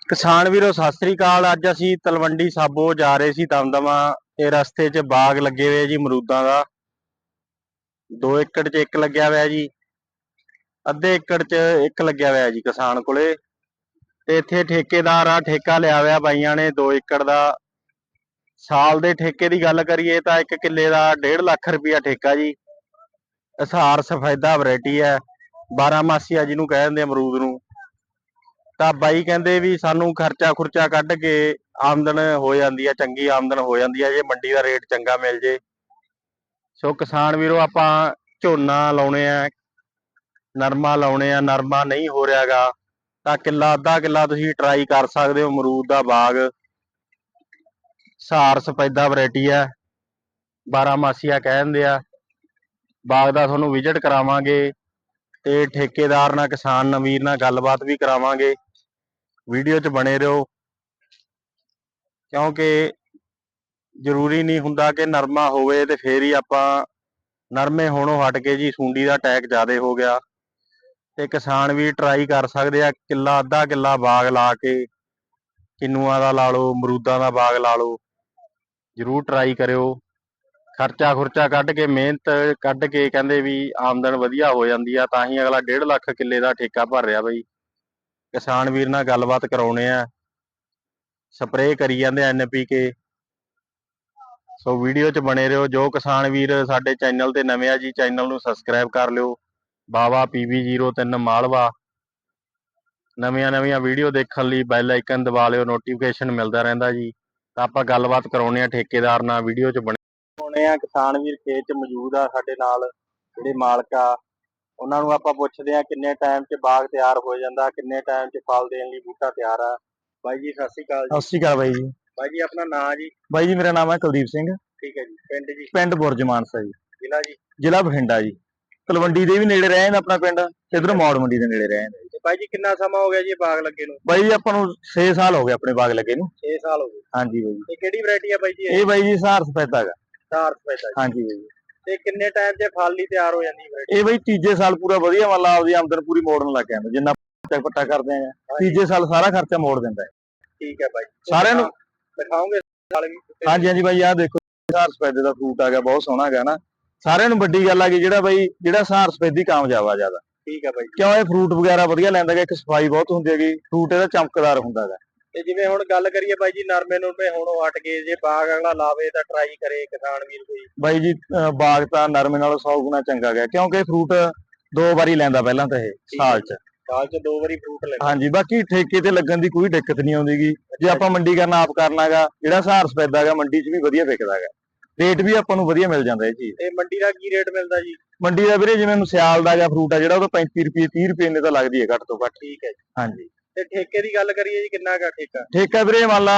ਕਿਸਾਨ ਵੀਰੋ, ਸਤਿ ਸ੍ਰੀ ਅਕਾਲ। ਅੱਜ ਅਸੀਂ ਤਲਵੰਡੀ ਸਾਬੋ ਜਾ ਰਹੇ ਸੀ ਦਮਦਮਾ। ਤੇ ਰਸਤੇ 'ਚ ਬਾਗ ਲੱਗੇ ਹੋਏ ਜੀ ਅਮਰੂਦਾਂ ਦਾ। 2 ਏਕੜ 'ਚ ਇੱਕ ਲੱਗਿਆ ਹੋਇਆ ਜੀ। ਅੱਧੇ ਏਕੜ 'ਚ ਇੱਕ ਲੱਗਿਆ ਹੋਇਆ ਜੀ ਕਿਸਾਨ ਕੋਲੇ। ਤੇ ਇੱਥੇ ਠੇਕੇਦਾਰ ਆ, ਠੇਕਾ ਲਿਆ ਹੋਇਆ ਬਾਈਆਂ ਨੇ 2 ਏਕੜ ਦਾ। ਸਾਲ ਦੇ ਠੇਕੇ ਦੀ ਗੱਲ ਕਰੀਏ ਤਾਂ ਇੱਕ ਕਿੱਲੇ ਦਾ 1.5 ਲੱਖ ਰੁਪਇਆ ਠੇਕਾ ਜੀ। ਅਸਾਰ ਸਫੈਦਾ ਵੈਰਾਈਟੀ ਹੈ। 12 ਮਾਸੀਆ ਜਿਹਨੂੰ ਕਹਿ ਦਿੰਦੇ ਅਮਰੂਦ ਨੂੰ। ਤਾਂ ਬਾਈ ਕਹਿੰਦੇ ਵੀ ਸਾਨੂੰ ਖਰਚਾ ਖੁਰਚਾ ਕੱਢ ਕੇ ਆਮਦਨ ਹੋ ਜਾਂਦੀ ਆ, ਚੰਗੀ ਆਮਦਨ ਹੋ ਜਾਂਦੀ ਆ, ਜੇ ਮੰਡੀ ਦਾ ਰੇਟ ਚੰਗਾ ਮਿਲ ਜੇ। ਸੋ ਕਿਸਾਨ ਵੀਰੋ, ਆਪਾਂ ਝੋਨਾ ਲਾਉਣੇ ਆ, ਨਰਮਾ ਲਾਉਣੇ ਆ, ਨਰਮਾ ਨਹੀਂ ਹੋ ਰਿਹਾਗਾ, ਤਾਂ ਕਿੱਲਾ, ਅੱਧਾ ਕਿੱਲਾ ਤੁਸੀਂ ਟਰਾਈ ਕਰ ਸਕਦੇ ਹੋ, ਅਮਰੂਦ ਦਾ ਬਾਗ। ਸਾਰ ਸਪੈਦਾ ਵੈਰਾਈਟੀ ਆ 12 ਮਾਸੀਆ ਕਹਿ ਦਿੰਦੇ ਆ, ਬਾਗ ਦਾ ਤੁਹਾਨੂੰ ਵਿਜ਼ਿਟ ਕਰਾਵਾਂਗੇ ਤੇ ਠੇਕੇਦਾਰ ਨਾਲ, ਕਿਸਾਨ ਨਵੀਰ ਨਾਲ ਗੱਲਬਾਤ ਵੀ ਕਰਾਵਾਂਗੇ। ਵੀਡੀਓ 'ਚ ਬਣੇ ਰਹੋ। ਕਿਉਂਕਿ ਜ਼ਰੂਰੀ ਨਹੀਂ ਹੁੰਦਾ ਕਿ ਨਰਮਾ ਹੋਵੇ ਤੇ ਫੇਰ ਹੀ ਆਪਾਂ ਨਰਮੇ ਹੋਣੋਂ ਹਟ ਕੇ ਜੀ ਸੁੰਡੀ ਦਾ ਅਟੈਕ ਜ਼ਿਆਦਾ ਹੋ ਗਿਆ। ਤੇ ਕਿਸਾਨ ਵੀ ਟਰਾਈ ਕਰ ਸਕਦੇ ਆ, ਕਿੱਲਾ ਅੱਧਾ ਕਿੱਲਾ ਬਾਗ ਲਾ ਕੇ, ਕਿੰਨੂਆਂ ਦਾ ਲਾ ਲਓ ਮਰੂਦਾਂ ਦਾ ਬਾਗ ਲਾ ਲਓ, ਜ਼ਰੂਰ ਟਰਾਈ ਕਰਿਓ। ਖਰਚਾ ਖੁਰਚਾ ਕੱਢ ਕੇ, ਮਿਹਨਤ ਕੱਢ ਕੇ ਕਹਿੰਦੇ ਵੀ ਆਮਦਨ ਵਧੀਆ ਹੋ ਜਾਂਦੀ ਆ, ਤਾਂ ਹੀ ਅਗਲਾ 1.5 ਲੱਖ ਕਿੱਲੇ ਦਾ ਠੇਕਾ ਭਰ ਰਿਹਾ ਬਈ। ਕਿਸਾਨ ਵੀਰ ਨਾਲ ਗੱਲਬਾਤ ਕਰਾਉਣੇ ਆ। ਸਪਰੇਅ ਕਰੀ ਜਾਂਦੇ ਐਨਪੀਕੇ ਸੋ ਵੀਡੀਓ 'ਚ ਬਣੇ ਰਹੋ। ਜੋ ਕਿਸਾਨ ਵੀਰ ਸਾਡੇ ਚੈਨਲ ਤੇ ਨਵੇਂ ਆ ਜੀ ਚੈਨਲ ਨੂੰ ਸਬਸਕ੍ਰਾਈਬ ਕਰ ਲਿਓ। ਬਾਵਾ PB03 ਮਾਲਵਾ। ਨਵੀਆਂ ਨਵੀਆਂ ਵੀਡੀਓ ਦੇਖਣ ਲਈ ਬੈਲ ਆਈਕਨ ਦਬਾ ਲਿਓ। ਨੋਟੀਫਿਕੇਸ਼ਨ ਮਿਲਦਾ ਰਹਿੰਦਾ ਜੀ। ਤਾਂ ਆਪਾਂ ਗੱਲਬਾਤ ਕਰਾਉਣੇ ਆ ਠੇਕੇਦਾਰ ਨਾਲ। ਵੀਡੀਓ 'ਚ ਬਣੇ ਹੋਣੇ ਆ। ਕਿਸਾਨ ਵੀਰ ਖੇਤ 'ਚ ਮੌਜੂਦ ਆ ਸਾਡੇ ਨਾਲ। ਜਿਹੜੇ ਮਾਲਕ ਆ ਉਹਨਾਂ ਨੂੰ ਆਪਾਂ ਪੁੱਛਦੇ ਆ ਕਿੰਨੇ ਟਾਈਮ 'ਚ ਬਾਗ ਤਿਆਰ ਹੋ ਜਾਂਦਾ ਕਿੰਨੇ ਟਾਈਮ 'ਚ ਫਲ ਦੇਣ ਲਈ ਬੂਟਾ ਤਿਆਰ ਆ। ਬਾਈ ਜੀ ਸਤਿ ਸ਼੍ਰੀ ਅਕਾਲ ਜੀ। ਸਤਿ ਸ਼੍ਰੀ ਅਕਾਲ ਬਾਈ ਜੀ। ਬਾਈ ਜੀ ਆਪਣਾ ਨਾਂ ਜੀ? ਬਾਈ ਜੀ ਮੇਰਾ ਨਾਮ ਹੈ ਕੁਲਦੀਪ ਸਿੰਘ। ਠੀਕ ਹੈ ਜੀ ਪਿੰਡ ਜੀ? ਪਿੰਡ ਬੁਰਜ ਮਾਨਸਾ ਜੀ। ਜ਼ਿਲ੍ਹਾ ਜੀ? ਜ਼ਿਲ੍ਹਾ ਬਠਿੰਡਾ ਜੀ। ਤਲਵੰਡੀ ਦੇ ਵੀ ਨੇੜੇ ਰਹੇ ਨੇ ਆਪਣਾ ਪਿੰਡ ਇਧਰ ਮੌੜ ਮੰਡੀ ਦੇ ਨੇੜੇ ਰਹੇ ਤੇ ਬਾਈ ਜੀ ਕਿੰਨਾ ਸਮਾਂ ਹੋ ਗਿਆ ਜੀ ਬਾਗ ਲੱਗੇ ਨੂੰ? ਬਾਈ ਜੀ ਆਪਾਂ ਨੂੰ 6 ਸਾਲ ਹੋ ਗਏ ਆਪਣੇ ਬਾਗ ਲੱਗੇ ਨੂੰ। 6 ਸਾਲ ਹੋ ਗਏ। ਹਾਂਜੀ ਬਾਈ ਜੀ। ਤੇ ਕਿਹੜੀ ਵੈਰਾਈਟੀ ਆ ਬਾਈ ਜੀ ਇਹ? ਬਾਈ ਜੀ ਸਹਾਰ ਸਫੈਦਾ ਹੈਗਾ। ਜੀ। ਹਾਂਜੀ ਬਾਈ ਜੀ। ਤੇ ਕਿੰਨੇ ਟਾਈਮ 'ਚ ਫਲ ਲਈ ਤਿਆਰ ਹੋ ਜਾਂਦੀ ਵੈਰਾਈਟੀ ਇਹ ਬਾਈ ਤੀਜੇ ਸਾਲ ਪੂਰਾ ਵਧੀਆ ਮੰਨ ਲਾ ਆਪਦੀ ਆਮਦਨ ਪੂਰੀ ਮੋੜਨ ਲੱਗ ਜਾਂਦਾ ਜਿੰਨਾ ਚੱਕ ਪੱਟਾ ਕਰਦੇ ਆ। ਤੀਜੇ ਸਾਲ ਸਾਰਾ ਖਰਚਾ ਮੋੜ ਦਿੰਦਾ ਹੈ। ਠੀਕ ਹੈ ਬਾਈ। ਸਾਰਿਆਂ ਨੂੰ ਦਿਖਾਓਗੇ? ਹਾਂਜੀ ਹਾਂਜੀ ਬਾਈ ਆਹ ਦੇਖੋ ਸਹਾਰ ਸਫੈਦੇ ਦਾ ਫਰੂਟ ਆ ਗਿਆ ਬਹੁਤ ਸੋਹਣਾ ਹੈਗਾ ਨਾ। ਸਾਰਿਆਂ ਨੂੰ ਵੱਡੀ ਗੱਲ ਆ ਗਈ ਜਿਹੜਾ ਬਾਈ ਜਿਹੜਾ ਸਹਾਰ ਸਫੈਦੀ ਕਾਮਯਾਬ ਆ ਜ਼ਿਆਦਾ। ਠੀਕ ਹੈ ਬਾਈ। ਕਿਉਂ ਇਹ ਫਰੂਟ ਵਗੈਰਾ ਵਧੀਆ ਲੈਂਦਾ ਹੈਗਾ ਇੱਕ ਸਫ਼ਾਈ ਬਹੁਤ ਹੁੰਦੀ ਹੈਗੀ ਫਰੂਟ ਇਹਦਾ ਚਮਕਦਾਰ ਹੁੰਦਾ ਹੈਗਾ। ਤੇ ਜਿਵੇਂ ਹੁਣ ਗੱਲ ਕਰੀਏ ਬਾਈ ਜੀ ਨਰਮੇ ਨੂਰਮੇ ਹੁਣੋਂ ਹਟ ਗਏ ਜੇ ਬਾਗ ਅਗਲਾ ਲਾਵੇ ਤਾਂ ਟਰਾਈ ਕਰੇ ਕਿਸਾਨ ਵੀਰ ਕੋਈ। ਬਾਈ ਜੀ ਅਹ ਬਾਗ ਤਾਂ ਨਰਮੇ ਨਾਲੋਂ 100 ਗੁਣਾ ਚੰਗਾ ਗਿਆ ਕਿਉਂਕਿ ਫਰੂਟ ਦੋ ਵਾਰੀ ਲੈਂਦਾ ਪਹਿਲਾਂ ਤਾਂ ਇਹ ਸਾਲ 'ਚ। ਸਾਲ 'ਚ ਦੋ ਵਾਰੀ ਫਰੂਟ ਲੈ ਹਾਂਜੀ ਬਾਕੀ ਠੇਕੇ ਤੇ ਲੱਗਣ ਦੀ ਕੋਈ ਦਿੱਕਤ ਨਹੀਂ ਆਉਂਦੀਗੀ। ਜੇ ਆਪਾਂ ਮੰਡੀ ਕਰਨਾ ਆਪ ਕਰਨਾਗਾ ਜਿਹੜਾ ਸਹਾਰ ਸਫੈਦਾ ਹੈਗਾ ਮੰਡੀ 'ਚ ਵੀ ਵਧੀਆ ਵਿਕਦਾ ਹੈਗਾ ਰੇਟ ਵੀ ਆਪਾਂ ਨੂੰ ਵਧੀਆ ਮਿਲ ਜਾਂਦਾ ਇਹ ਚੀਜ਼। ਤੇ ਮੰਡੀ ਦਾ ਕੀ ਰੇਟ ਮਿਲਦਾ ਜੀ? ਮੰਡੀ ਦਾ ਵੀਰੇ ਜਿਵੇਂ ਸਿਆਲ ਦਾ ਜਾਂ ਫਰੂਟ ਆ ਜਿਹੜਾ ਉਹ 35 ਰੁਪਏ 30 ਰੁਪਏ ਨੇ ਤਾਂ ਲੱਗਦੀ ਹੈ ਘੱਟ ਤੋਂ ਘੱਟ। ਠੀਕ ਹੈ ਜੀ। ਹਾਂਜੀ। ਤੇ ਠੇਕੇ ਦੀ ਗੱਲ ਕਰੀਏ ਜੀ ਕਿੰਨਾ ਕਾ ਠੇਕਾ? ਠੇਕਾ ਵੀਰੇ ਮੰਨ ਲਾ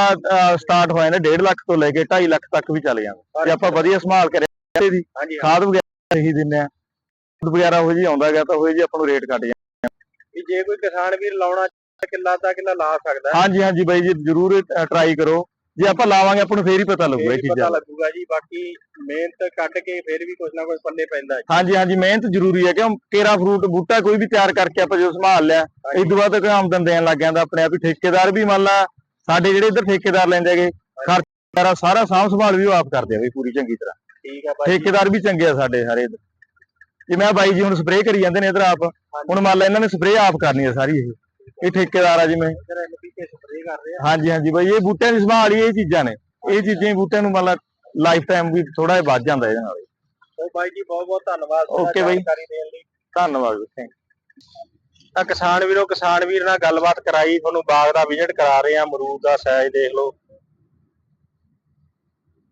ਸਟਾਰਟ ਹੋ ਜਾਂਦਾ 1.5 ਲੱਖ ਤੋਂ ਲੈ ਕੇ 2.5 ਲੱਖ ਤੱਕ ਵੀ ਚੱਲ ਜਾਂਦਾ। ਜੇ ਆਪਾਂ ਵਧੀਆ ਸੰਭਾਲ ਕਰਿਆ ਹਾਂ ਖਾਦ ਵਗੈਰਾ ਹੀ ਦਿੰਦੇ ਆ ਖਾਦ ਵਗੈਰਾ ਉਹ ਜੀ ਆਉਂਦਾ ਗਿਆ ਤਾਂ ਉਹ ਜੀ ਆਪਾਂ ਨੂੰ ਰੇਟ ਘਟ ਜਾਂਦਾ ਵੀ ਜੇ ਕੋਈ ਕਿਸਾਨ ਵੀਰ ਲਾਉਣਾ ਕਿੱਲਾ ਅੱਧਾ ਕਿੱਲਾ ਲਾ ਸਕਦਾ। ਹੈ। ਹਾਂਜੀ ਹਾਂਜੀ ਬਾਈ ਜੀ ਜਰੂਰ ਟਰਾਈ ਕਰੋ। ਜੇ ਆਪਾਂ ਲਾਵਾਂਗੇ ਆਪਾਂ ਨੂੰ ਫੇਰ ਹੀ ਪਤਾ ਲੱਗੂਗਾ ਇਹ ਹੀ ਪਤਾ ਚੀਜ਼ਾਂ ਦਾ। ਲੱਗੂਗਾ ਜੀ ਬਾਕੀ ਮਿਹਨਤ ਕੱਢ ਕੇ ਫਿਰ ਵੀ ਕੁਝ ਨਾ ਕੁਝ ਪੱਲੇ ਪੈਂਦਾ ਹੈ ਹਾਂਜੀ ਹਾਂਜੀ ਮਿਹਨਤ ਜ਼ਰੂਰੀ ਹੈ ਕਿਉਂ? ਕੇਰਾ ਫਰੂਟ ਬੂਟਾ ਕੋਈ ਵੀ ਤਿਆਰ ਕਰਕੇ ਆਪਾਂ ਜੋ ਸੰਭਾਲ ਲਿਆ ਇਸ ਤੋਂ ਬਾਅਦ ਕੋਈ ਆਮਦਨ ਦੇਣ ਲੱਗ ਜਾਂਦਾ ਆਪਣੇ ਆਪ ਹੀ। ਠੇਕੇਦਾਰ ਵੀ ਮੰਨ ਲਾ ਸਾਡੇ ਜਿਹੜੇ ਇੱਧਰ ਠੇਕੇਦਾਰ ਲੈਂਦੇ ਹੈਗੇ ਖਰਚਾ ਸਾਰਾ ਸਾਂਭ ਸੰਭਾਲ ਵੀ ਉਹ ਆਪ ਕਰਦੇ ਆ ਬਈ ਪੂਰੀ ਚੰਗੀ ਤਰ੍ਹਾਂ। ਠੀਕ ਹੈ ਬਾਈ ਜੀ। ਠੇਕੇਦਾਰ ਵੀ ਚੰਗੇ ਆ ਸਾਡੇ ਸਾਰੇ ਇੱਧਰ। ਜਿਵੇਂ ਆ ਬਾਈ ਜੀ ਹੁਣ ਸਪਰੇਅ ਕਰੀ ਜਾਂਦੇ ਨੇ ਇੱਧਰ ਆਪ ਹੁਣ ਮੰਨ ਲਾ ਇਹਨਾਂ ਨੇ ਸਪਰੇਅ ਆਪ ਕਰਨੀ ਹੈ ਸਾਰੀ ਇਹ। ਇਹ ਠੇਕੇਦਾਰ ਆ ਜਿਵੇਂ ਆ ਹਾਂਜੀ ਹਾਂਜੀ ਬਾਈ ਇਹ ਬੂਟਿਆਂ ਦੀ ਸੰਭਾਲ ਹੀ ਇਹ ਚੀਜ਼ਾਂ ਨੇ। ਇਹ ਚੀਜ਼ਾਂ ਹੀ ਬੂਟਿਆਂ ਨੂੰ ਮੰਨ ਲਾ ਲਾਈਫ ਟਾਈਮ ਵੀ ਥੋੜਾ ਜਿਹਾ ਵੱਧ ਜਾਂਦਾ ਇਹਦੇ ਨਾਲ। ਉਹ ਬਾਈ ਜੀ ਬਹੁਤ ਬਹੁਤ ਧੰਨਵਾਦ Okay ਬਾਈ। ਧੰਨਵਾਦ। ਤਾਂ ਕਿਸਾਨ ਵੀਰੋ ਕਿਸਾਨ ਵੀਰ ਨਾਲ ਗੱਲਬਾਤ ਕਰਾਈ ਤੁਹਾਨੂੰ ਬਾਗ ਦਾ ਵਿਜ਼ਿਟ ਕਰਾ ਰਹੇ ਆ ਅਮਰੂਦ ਦਾ ਸਾਈਜ਼ ਦੇਖ ਲਓ।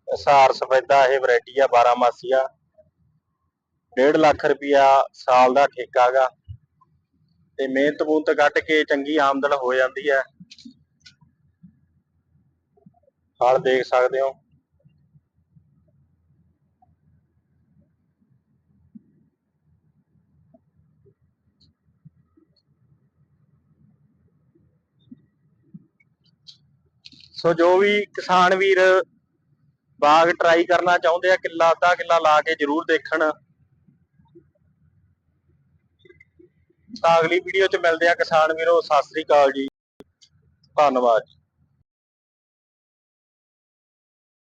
ਸਾਰ ਸਫੈਦਾ ਇਹ ਵੈਰਾਈਟੀ ਆ 12 ਮਾਸੀਆ 1.5 ਲੱਖ ਰੁਪਿਆ ਸਾਲ ਦਾ ਠੇਕਾ ਗਾ। ਤੇ ਮਿਹਨਤ ਮੂਹਨਤ ਕੱਢ ਕੇ ਚੰਗੀ ਆਮਦਨ ਹੋ ਜਾਂਦੀ ਹੈ। ਫਲ ਦੇਖ ਸਕਦੇ ਹੋ। ਸੋ ਜੋ ਵੀ ਕਿਸਾਨ ਵੀਰ ਬਾਗ ਟਰਾਈ ਕਰਨਾ ਚਾਹੁੰਦੇ ਆ, ਕਿੱਲਾ, ਅੱਧਾ ਕਿੱਲਾ ਲਾ ਕੇ ਜਰੂਰ ਦੇਖਣ। ਤਾਂ ਅਗਲੀ ਵੀਡੀਓ 'ਚ ਮਿਲਦੇ ਆ ਕਿਸਾਨ ਵੀਰੋ ਸਤਿ ਸ੍ਰੀ ਅਕਾਲ ਜੀ। ਧੰਨਵਾਦ